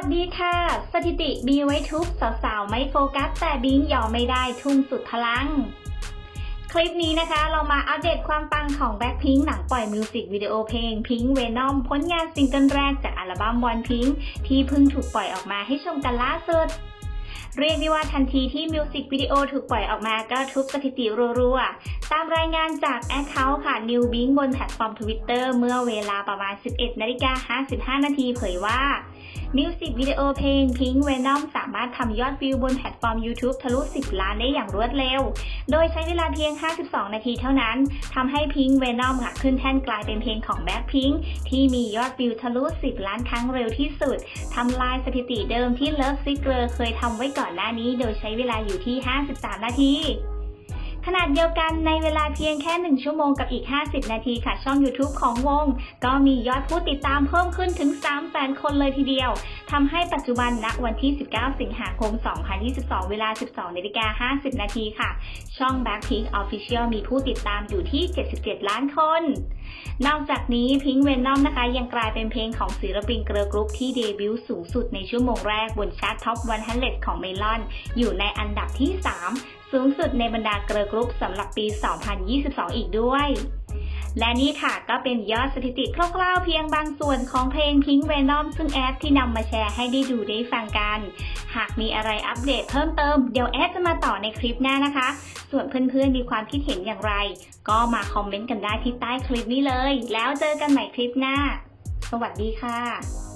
วัสดีค่ะ สถิติมีไว้ทุกสาวๆ ไม่โฟกัส แต่บิงยอมไม่ได้ทุ่มสุดพลัง คลิปนี้นะคะเรามาอัปเดตความปังของ Blackpink หลังปล่อยมิวสิกวิดีโอเพลง Pink Venom ผลงานซิงเกิลแรกจากอัลบั้ม One Pink ที่เพิ่งถูกปล่อยออกมาให้ชมกันล่าสุดเรียกได้ว่าทันทีที่มิวสิกวิดีโอถูกปล่อยออกมาก็ทุบสถิติรัวๆ ตามรายงานจากแอคเคาท์ค่ะ New Bing บนแพลตฟอร์ม Twitter เมื่อเวลาประมาณ 11นาฬิกา55นาทีเผยว่า มิวสิกวิดีโอเพลง Pink Venom สามารถทำยอดวิวบนแพลตฟอร์ม YouTube ทะลุ 10 ล้านได้อย่างรวดเร็ว โดยใช้เวลาเพียง 52 นาทีเท่านั้น ทำให้ Pink Venom ค่ะขึ้นแท่นกลายเป็นเพลงของ Blackpink ที่มียอดวิวทะลุ 10 ล้านครั้งเร็วที่สุด ทำลายสถิติเดิมที่ Love Sicker เคยทำไว้ก่อนหน้านี้ โดยใช้เวลาอยู่ที่ 53 นาที ขนาดเดียวกันในเวลาเพียงแค่ 1 ชั่วโมงกับอีก 50 นาทีค่ะ ช่อง YouTube ของวง ก็มียอดผู้ติดตามเพิ่มขึ้นถึง 3 แสนคนเลยทีเดียว ทำให้ปัจจุบันณวันที่ 19 สิงหาคม 2022 เวลา 12นาฬิกา50 นาทีค่ะ ช่อง Backpink Official มีผู้ติดตามอยู่ที่ 77 ล้านคน นอกจากนี้พิงเวนนอมนะคะยังกลายเป็นเพลงของศิลปินเกิร์ลกรุ๊ปที่เดบิวต์สูงสุดในชั่วโมงแรกบนชาร์ตท็อป100 ของเมลอน อยู่ในอันดับที่ 3 สูงสุดในบรรดาเกิร์ลกรุ๊ปสำหรับปี 2022 อีกด้วย และนี่ค่ะก็เป็นยอดสถิติคร่าวๆเพียงบางส่วนของเพลง Pink Venom ซึ่งแอดที่นำมาแชร์ให้ได้ดูได้ฟังกัน หากมีอะไรอัปเดตเพิ่มเติม เดี๋ยวแอดจะมาต่อในคลิปหน้านะคะ ส่วนเพื่อนๆมีความคิดเห็นอย่างไร ก็มาคอมเมนต์กันได้ที่ใต้คลิปนี้เลย แล้วเจอกันใหม่คลิปหน้า สวัสดีค่ะ